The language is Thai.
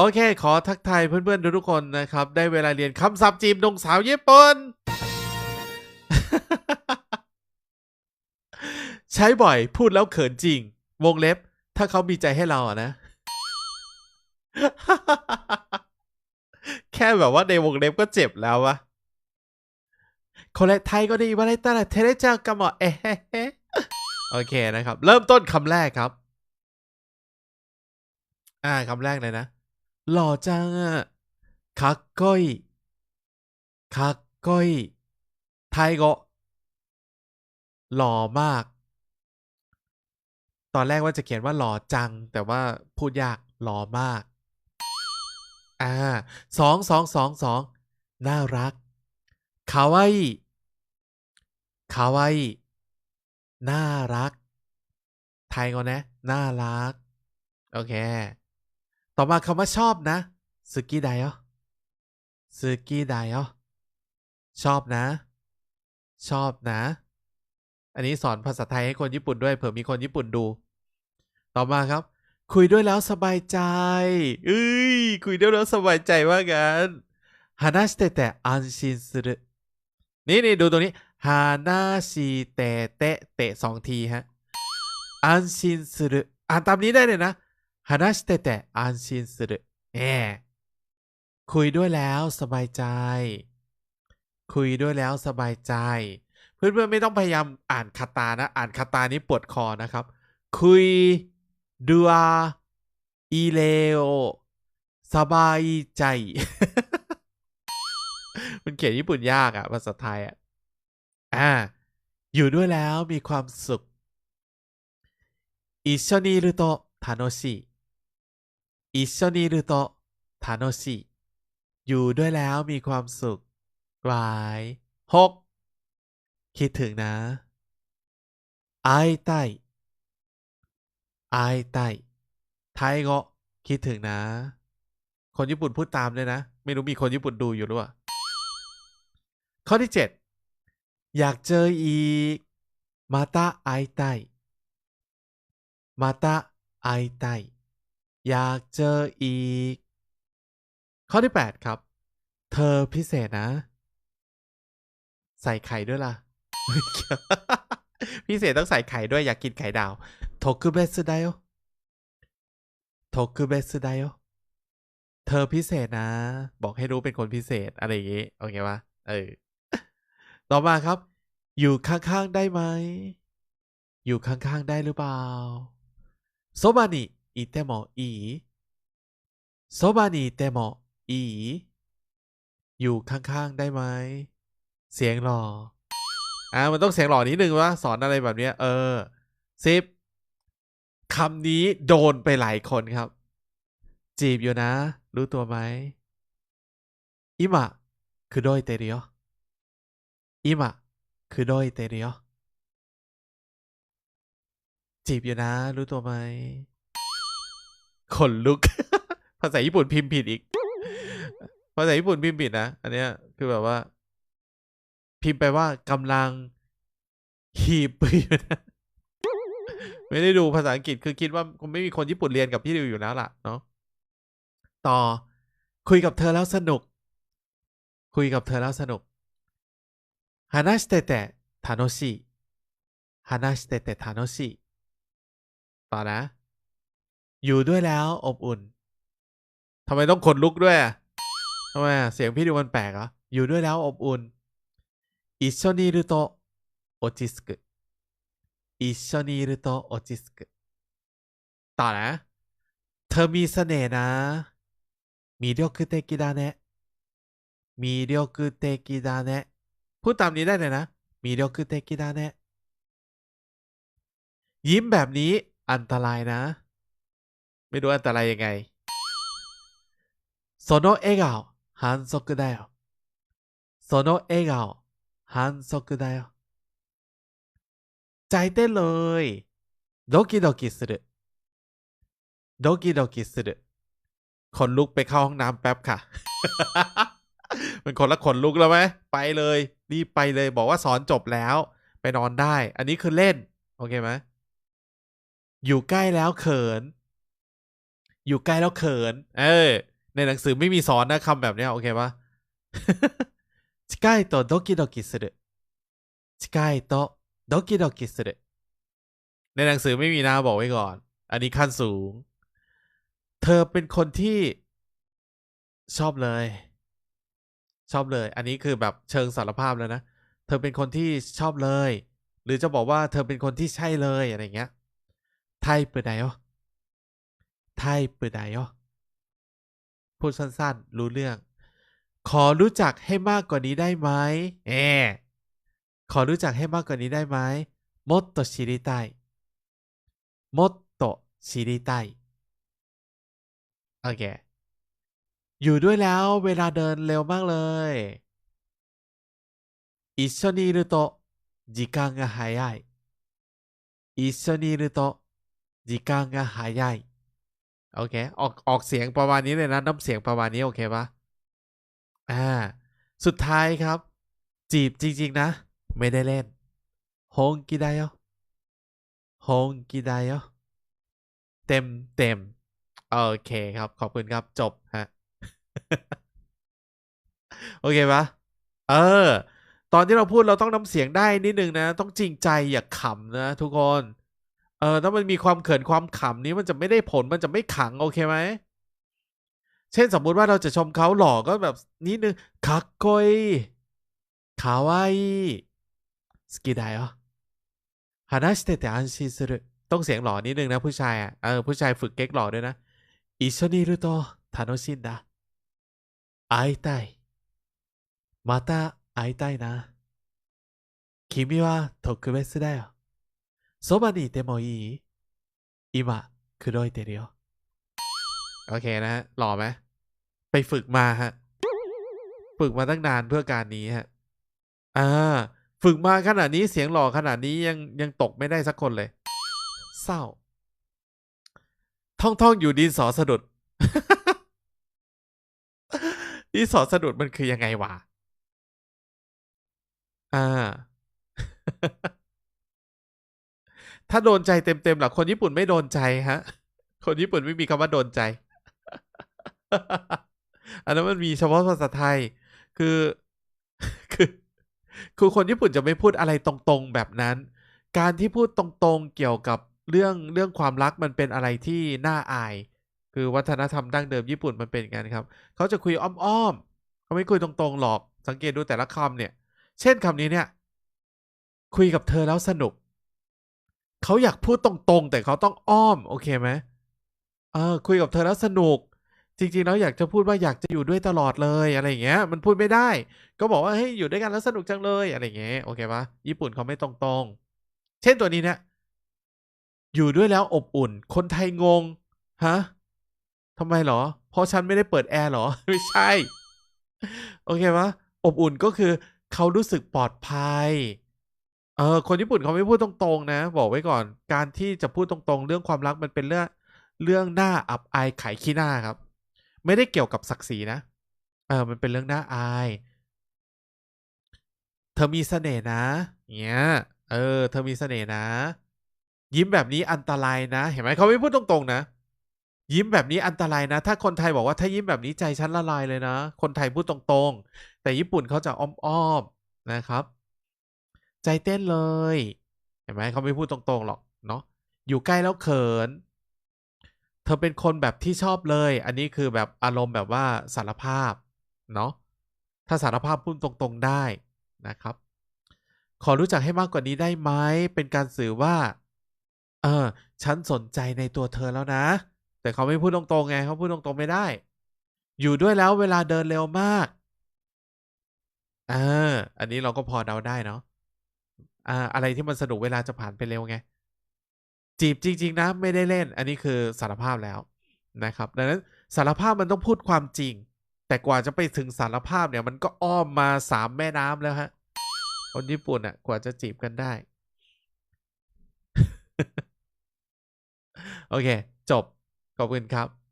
โอเค ขอทักทายเพื่อนๆทุกคนนะครับ ได้เวลาเรียนคำศัพท์จีบดงสาวญี่ปุ่น ใช้บ่อยพูดแล้วเขินจริง วงเล็บ ถ้าเขามีใจให้เราอะนะ แค่แบบว่าในวงเล็บก็เจ็บแล้ววะคนละไทยก็ดีว่าไรต่ละเทเลจังกันหมดเอ๊ะโอเคนะครับ เริ่มต้นคำแรกครับ อ่าคำแรกเลยนะ หล่อจังอะคักก้อยคักก้อยไทยก็หล่อมาก ตอนแรกว่าจะเขียนว่าหล่อจัง แต่ว่าพูดยากหล่อมาก อ่าสองสองสองสองน่ารักคาวาอิคาวาอิน่ารัก ไทยก็นะ น่ารัก โอเค ต่อมาคำว่าชอบนะสุกิไดโอสุกิไดโอชอบนะ ชอบนะ อันนี้สอนภาษาไทยให้คนญี่ปุ่นด้วยเผื่อมีคนญี่ปุ่นดู ต่อมาครับ คุยด้วยแล้วสบายใจเอ้ยคุยด้วยแล้วสบายใจว่ากันฮานาชิเตะอันชินสุรุนี่นี่ดูตรงนี้ฮานาชิเตเตเตสองทีฮะอันชินสุรุอ่านตามนี้ได้เลยนะ ฮานาชิเตะอันชินสุรุแหมคุยด้วยแล้วสบายใจ คุยด้วยแล้วสบายใจ เพื่อนๆไม่ต้องพยายามอ่านคาตานะ อ่านคาตานี้ปวดคอนะครับ คุยดัวอีเลโอสบายใจ มันเขียนญี่ปุ่นยากอะภาษาไทยอะอ่า อยู่ด้วยแล้วมีความสุข一緒にいると楽しい 一緒にいると楽しいอยู่ด้วยแล้วมีความสุขวายหกคิดถึงนะ会いたい会いたいไทยก็คิดถึงนะ คนญี่ปุ่นพูดตามด้วยนะ ไม่รู้มีคนญี่ปุ่นดูอยู่หรือเปล่า ข้อที่ 7 อยากเจออีกมาตาไอไตมาตาไอไต อยากเจออีก ข้อที่ 8 ครับ เธอพิเศษนะ ใส่ไข่ด้วยล่ะไม่เกี่ยวพิเศษต้องใส่ไข่ด้วยอยากกินไข่ดาวโทคุเบสไดโอโทคุเบสไดโอเธอพิเศษนะ บอกให้รู้เป็นคนพิเศษอะไรอย่างงี้ โอเคปะเออ ต่อมาครับ อยู่ข้างๆได้ไหม อยู่ข้างๆได้หรือเปล่า โซบานิ อิเตโมอีโซบานิอิเตมอีอยู่ข้างๆได้ไหม เสียงหล่อ อ่า มันต้องเสียงหล่อนิดนึงวะสอนอะไรแบบเนี้ย เออสิบคำนี้โดนไปหลายคนครับ จีบอยู่นะ รู้ตัวไหมอิมะคือโดยเตริโออิมะคือโดยเตริโอจีบอยู่นะ รู้ตัวไหม ขนลุก ภาษาญี่ปุ่นพิมพ์ผิดอีก ภาษาญี่ปุ่นพิมพ์ผิดนะ อันเนี้ย คือแบบว่า พิมพ์ไปว่ากำลังหีบปไม่ได้ดูภาษาอังกฤษคือคิดว่าคงไม่มีคนญี่ปุ่นเรียนกับพี่ดิวอยู่แล้วล่ะเนาะต่อคุยกับเธอแล้วสนุก คุยกับเธอแล้วสนุกฮานาสเตเตะทานโนชิฮานาสเตเตะทานโชิต่อนะ อยู่ด้วยแล้วอบอุ่นทำไมต้องขนลุกด้วยทำไมเสียงพี่ดูมันแปลกเหรออยู่ด้วยแล้วอบอุ่นอิชโชนิรุโตโอจิสกุอิชโชนิรุโตโอจิสกุต่อนะ เธอมีเสน่ห์นะ มีเดียวคือเตกิดาเนะมีเดียวคือเตกิดาเนะพูดตามนี้ได้เลยนะ มีเดียวคือเตกิดาเนะยิ้มแบบนี้อันตรายนะ ไม่รู้อันตรายยังไงその笑顔反則だよその笑顔反則だよใจเต้นเลยドキドキするドキドキするคนลุกไปเข้าห้องน้ำแป๊บค่ะ เป็นคนละขนลุกแล้วไหมไปเลยรีบไปเลยบอกว่าสอนจบแล้ว ไปนอนได้ อันนี้คือเล่น โอเคไหมอยู่ใกล้แล้วเขิน อยู่ใกล้แล้วเขิน เออ ในหนังสือไม่มีสอนนะคำแบบนี้โอเคปะใกล้โตโดกิโดกิสึรุใกล้โตโดกิโดกิสึรุในหนังสือไม่มีนะบอกไว้ก่อน อันนี้ขั้นสูง เธอเป็นคนที่ชอบเลย ชอบเลย อันนี้คือแบบเชิงสารภาพแล้วนะ เธอเป็นคนที่ชอบเลย หรือจะบอกว่าเธอเป็นคนที่ใช่เลยอะไรเงี้ยไทยเปิดไหนวะ ไทป์ไดโอพูดสั้นๆ รู้เรื่อง ขอรู้จักให้มากกว่านี้ได้ไหมเออขอรู้จักให้มากกว่านี้ได้ไหมもっと知りたいもっと知りたいโอเค อยู่ด้วยแล้วเวลาเดินเร็วมากเลย一緒にいると時間が早い一緒にいると時間が早い โอเค ออกออกเสียงประมาณนี้เลยนะน้ำเสียงประมาณนี้โอเคปะอ่า สุดท้ายครับ จีบจริง ๆ นะ ไม่ได้เล่นฮงกิไดโอฮงกิไดโอเต็มเต็มโอเคครับ ขอบคุณครับจบฮะโอเคปะเออ ตอนที่เราพูดเราต้องน้ำเสียงได้นิดนึงนะ ต้องจริงใจอย่าขำนะทุกคน เออ ถ้ามันมีความเขินความขำนี้มันจะไม่ได้ผลมันจะไม่ขังโอเคไหม เช่นสมมุติว่าเราจะชมเขาหล่อก็แบบนิดนึงคักโกยคาวาอิสกิไดอ๋อฮานาชิเตะอันชิซึรุต้องเสียงหล่อนิดนึงนะผู้ชายอ่ะ เออ ผู้ชายฝึกเก๊กหล่อด้วยนะอิชนิรุโตทาโนชินดะ会いたいまた会いたいな君は特別だよ そばにいてもいい今口説いてるよโอเคนะฮะหล่อไหมไปฝึกมาฮะ ฝึกมาตั้งนานเพื่อการนี้ฮะ อ่า ฝึกมาขนาดนี้เสียงหล่อขนาดนี้ยังยังตกไม่ได้สักคนเลย เศร้า ท่องท่องอยู่ดินสอสะดุด ดินสอสะดุดมันคือยังไงวะ อ่า ถ้าโดนใจเต็มๆหรอคนญี่ปุ่นไม่โดนใจฮะ คนญี่ปุ่นไม่มีคำว่าโดนใจ อันนั้นมันมีเฉพาะภาษาไทย คือคือคือคนญี่ปุ่นจะไม่พูดอะไรตรงๆแบบนั้น การที่พูดตรงๆเกี่ยวกับเรื่องเรื่องความรักมันเป็นอะไรที่น่าอาย คือวัฒนธรรมดั้งเดิมญี่ปุ่นมันเป็นอย่างนั้นครับ เขาจะคุยอ้อมๆเขาไม่คุยตรงๆหรอก สังเกตดูแต่ละคำเนี่ย เช่นคำนี้เนี่ย คุยกับเธอแล้วสนุก เขาอยากพูดตรงๆ แต่เขาต้องอ้อม โอเคไหมเออ คุยกับเธอแล้วสนุก จริงๆแล้วอยากจะพูดว่าอยากจะอยู่ด้วยตลอดเลยอะไรอย่างเงี้ย มันพูดไม่ได้ ก็บอกว่าเฮ้ยอยู่ด้วยกันแล้วสนุกจังเลยอะไรอย่างเงี้ยโอเคปะญี่ปุ่นเขาไม่ตรงๆ เช่นตัวนี้เนี่ยอยู่ด้วยแล้วอบอุ่น คนไทยงงฮะทำไมเหรอ เพราะฉันไม่ได้เปิดแอร์เหรอ ไม่ใช่ โอเคปะอบอุ่นก็คือเขารู้สึกปลอดภัย เออคนญี่ปุ่นเขาไม่พูดตรงๆนะ บอกไว้ก่อน การที่จะพูดตรงๆ เรื่องความรักมันเป็นเรื่องเรื่องหน้าอับอายขายขี้หน้าครับ ไม่ได้เกี่ยวกับศักดิ์ศรีนะเออมันเป็นเรื่องหน่าอาย เธอมีเสน่ห์นะเงี้ยเออ เธอมีเสน่ห์นะ ยิ้มแบบนี้อันตรายนะ เห็นไหมเขาไม่พูดตรงๆนะ ยิ้มแบบนี้อันตรายนะ ถ้าคนไทยบอกว่าถ้ายิ้มแบบนี้ใจฉันละลายเลยนะ คนไทยพูดตรงๆ แต่ญี่ปุ่นเขาจะอ้อมๆนะครับ ใจเต้นเลย เห็นไหมเขาไม่พูดตรงๆหรอกเนาะอยู่ใกล้แล้วเขิน เธอเป็นคนแบบที่ชอบเลย อันนี้คือแบบอารมณ์แบบว่าสารภาพเนาะถ้าสารภาพพูดตรงๆได้นะครับ ขอรู้จักให้มากกว่านี้ได้ไหมเป็นการสื่อว่า เออ ฉันสนใจในตัวเธอแล้วนะ แต่เขาไม่พูดตรงๆไงเขาพูดตรงๆไม่ได้ อยู่ด้วยแล้วเวลาเดินเร็วมากอ่าอันนี้เราก็พอเดาได้เนาะ อ่าอะไรที่มันสนุกเวลาจะผ่านไปเร็วไง จีบจริง ๆ นะไม่ได้เล่น อันนี้คือสารภาพแล้วนะครับ ดังนั้นสารภาพมันต้องพูดความจริง แต่กว่าจะไปถึงสารภาพเนี่ย มันก็อ้อมมาสามแม่น้ำแล้วฮะ คนญี่ปุ่นอะกว่าจะจีบกันได้ โอเค จบ ขอบคุณครับ